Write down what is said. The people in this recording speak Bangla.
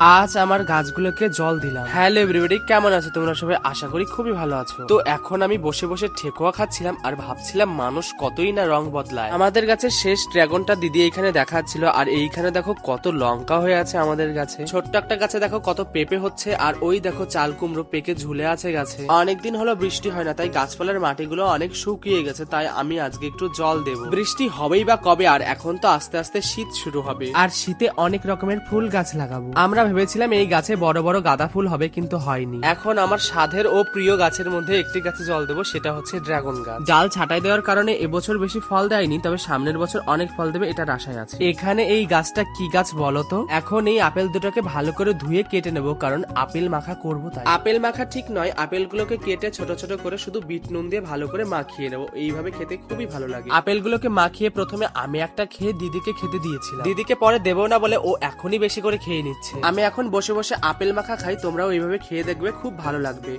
আজ আমার গাছগুলোকে জল দিলাম। হ্যালো এভরিবডি কেমন আছো? তোমরা সবাই আশা করি খুবই ভালো আছো। তো এখন আমি বসে বসে ঠেকুয়া খাচ্ছিলাম আর ভাবছিলাম মানুষ কতই না রং বদলায়। আমাদের গাছে শেষ ড্রাগনটা দিদি এখানে দেখাচ্ছিল আর এইখানে দেখো কত লঙ্কা হয়ে আছে আমাদের গাছে। ছোট্ট একটা গাছে দেখো কত পেঁপে হচ্ছে আর ওই দেখো চাল কুমড়ো পেকে ঝুলে আছে গাছে। অনেকদিন হলো বৃষ্টি হয় না, তাই গাছপালার মাটিগুলো অনেক শুকিয়ে গেছে, তাই আমি আজকে একটু জল দেব। বৃষ্টি হবেই বা কবে, আর এখন তো আস্তে আস্তে শীত শুরু হবে। আর শীতে অনেক রকমের ফুল গাছ লাগাবো। আমরা ভেবেছিলাম এই গাছে বড় বড় গাঁদা ফুল হবে কিন্তু হয়নি। এখন আমার সাধের ও প্রিয় গাছের মধ্যে একটি গাছে জল দেবো সেটা হচ্ছে ড্রাগন গাছ। জাল ছাটাই দেওয়ার কারণে এবছর বেশি ফল দেয়নি তবে সামনের বছর অনেক ফল দেবে এটার আশায় আছে। এখানে এই গাছটা কি গাছ বলতো এখন এই আপেল দুটোকে ভালো করে ধুয়ে কেটে নেব কারণ আপেল মাখা করব তাই। আপেল মাখা ঠিক নয় আপেলগুলোকে কেটে ছোট ছোট করে শুধু বিট নুন দিয়ে ভালো করে মাখিয়ে নেব এইভাবে খেতে খুবই ভালো লাগে। আপেলগুলোকে মাখিয়ে প্রথমে আমি একটা খেয়ে দিদিকে খেতে দিয়েছিলাম। দিদিকে পরে দেবো না বলে ও এখনই বেশি করে খেয়ে নিচ্ছে। আমি এখন বসে বসে আপেল মাখা খাই তোমরাও এইভাবে খেয়ে দেখবে খুব ভালো লাগবে।